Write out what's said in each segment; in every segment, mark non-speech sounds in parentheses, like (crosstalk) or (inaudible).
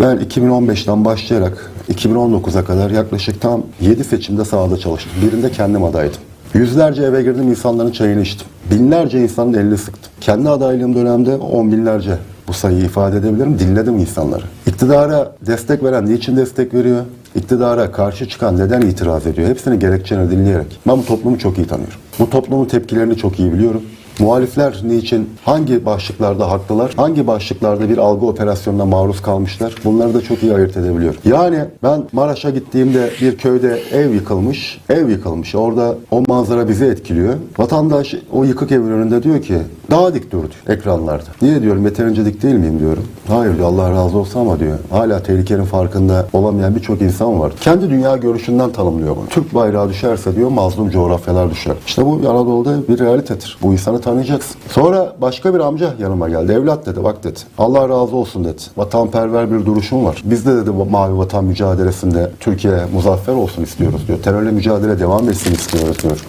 Ben 2015'ten başlayarak 2019'a kadar yaklaşık tam 7 seçimde sahada çalıştım. Birinde kendim adaydım. Yüzlerce eve girdim insanların çayını içtim. Binlerce insanın elini sıktım. Kendi adaylığım dönemde on binlerce bu sayıyı ifade edebilirim. Dinledim insanları. İktidara destek veren niçin destek veriyor? İktidara karşı çıkan neden itiraz ediyor? Hepsini gerekçelerini dinleyerek. Ben bu toplumu çok iyi tanıyorum. Bu toplumun tepkilerini çok iyi biliyorum. Muhalifler niçin, hangi başlıklarda haklılar, hangi başlıklarda bir algı operasyonuna maruz kalmışlar bunları da çok iyi ayırt edebiliyorum. Yani ben Maraş'a gittiğimde bir köyde ev yıkılmış, ev yıkılmış. Orada o manzara bizi etkiliyor. Vatandaş o yıkık evin önünde diyor ki daha dik dur diyor ekranlarda. Niye diyorum yeterince değil miyim diyorum. Hayır diyor Allah razı olsun ama diyor hala tehlikenin farkında olamayan birçok insan var. Kendi dünya görüşünden tanımlıyor bunu. Türk bayrağı düşerse diyor mazlum coğrafyalar düşer. İşte bu Anadolu'da bir realitedir. Bu insanı tanıyacaksın. Sonra başka bir amca yanıma geldi. Evlat dedi bak dedi. Allah razı olsun dedi. Vatanperver bir duruşum var. Biz de dedi mavi vatan mücadelesinde Türkiye muzaffer olsun istiyoruz diyor. Terörle mücadele devam etsin istiyoruz diyor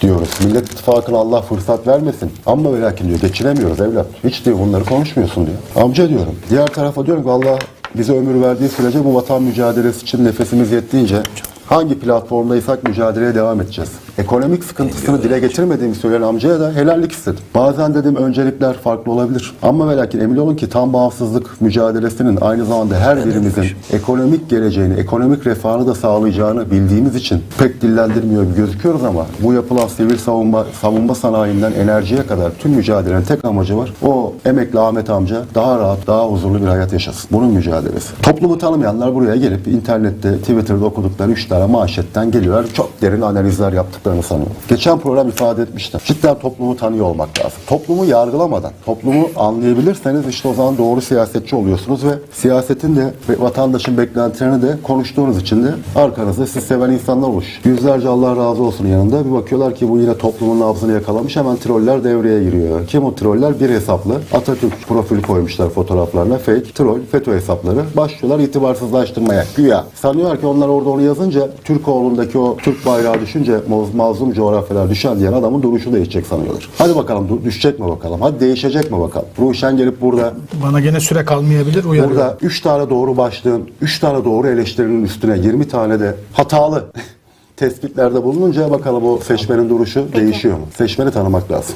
diyoruz. Millet İttifakı'na Allah fırsat vermesin. Ama ve lakin diyor geçiremiyoruz evlat. Hiç diyor bunları konuşmuyorsun diyor. Amca diyorum. Diğer tarafa diyorum ki Allah bize ömür verdiği sürece bu vatan mücadelesi için nefesimiz yettiğince hangi platformdaysak mücadeleye devam edeceğiz. Ekonomik sıkıntısını dile getirmediğimi söyleyen amcaya da helallik istedim. Bazen dedim öncelikler farklı olabilir. Ama ve lakin emin olun ki tam bağımsızlık mücadelesinin aynı zamanda her birimizin ekonomik geleceğini, ekonomik refahını da sağlayacağını bildiğimiz için pek dillendirmiyor gibi gözüküyoruz ama bu yapılan sivil savunma, savunma sanayinden enerjiye kadar tüm mücadelenin tek amacı var. O emekli Ahmet amca daha rahat, daha huzurlu bir hayat yaşasın. Bunun mücadelesi. Toplumu tanımayanlar buraya gelip internette, Twitter'da okudukları üç tane manşetten geliyorlar. Çok derin analizler yaptıklarını sanıyorum. Geçen program ifade etmiştim. Cidden toplumu tanıyor olmak lazım. Toplumu yargılamadan, toplumu anlayabilirseniz işte o zaman doğru siyasetçi oluyorsunuz ve siyasetin de ve vatandaşın beklentilerini de konuştuğunuz için de arkanızda siz seven insanlar oluş. Yüzlerce Allah razı olsun yanında bir bakıyorlar ki bu yine toplumun nabzını yakalamış hemen troller devreye giriyor. Kim o troller? Bir hesaplı. Atatürk profili koymuşlar fotoğraflarına. Fake, troll, FETÖ hesapları. Başlıyorlar itibarsızlaştırmaya. Güya. Sanıyorlar ki onlar orada onu yazınca Türkoğlu'ndaki o Türk bayrağı düşünce maz- mazlum coğrafyalar düşen diyen adamın duruşu değişecek sanıyorlar. Hadi bakalım düşecek mi bakalım? Hadi değişecek mi bakalım? Ruşen gelip burada Bana gene süre kalmayabilir uyarıyorum. Burada 3 tane doğru başlığın, 3 tane doğru eleştirinin üstüne 20 tane de hatalı (laughs) tespitlerde bulununca bakalım o seçmenin duruşu değişiyor mu? Seçmeni tanımak lazım.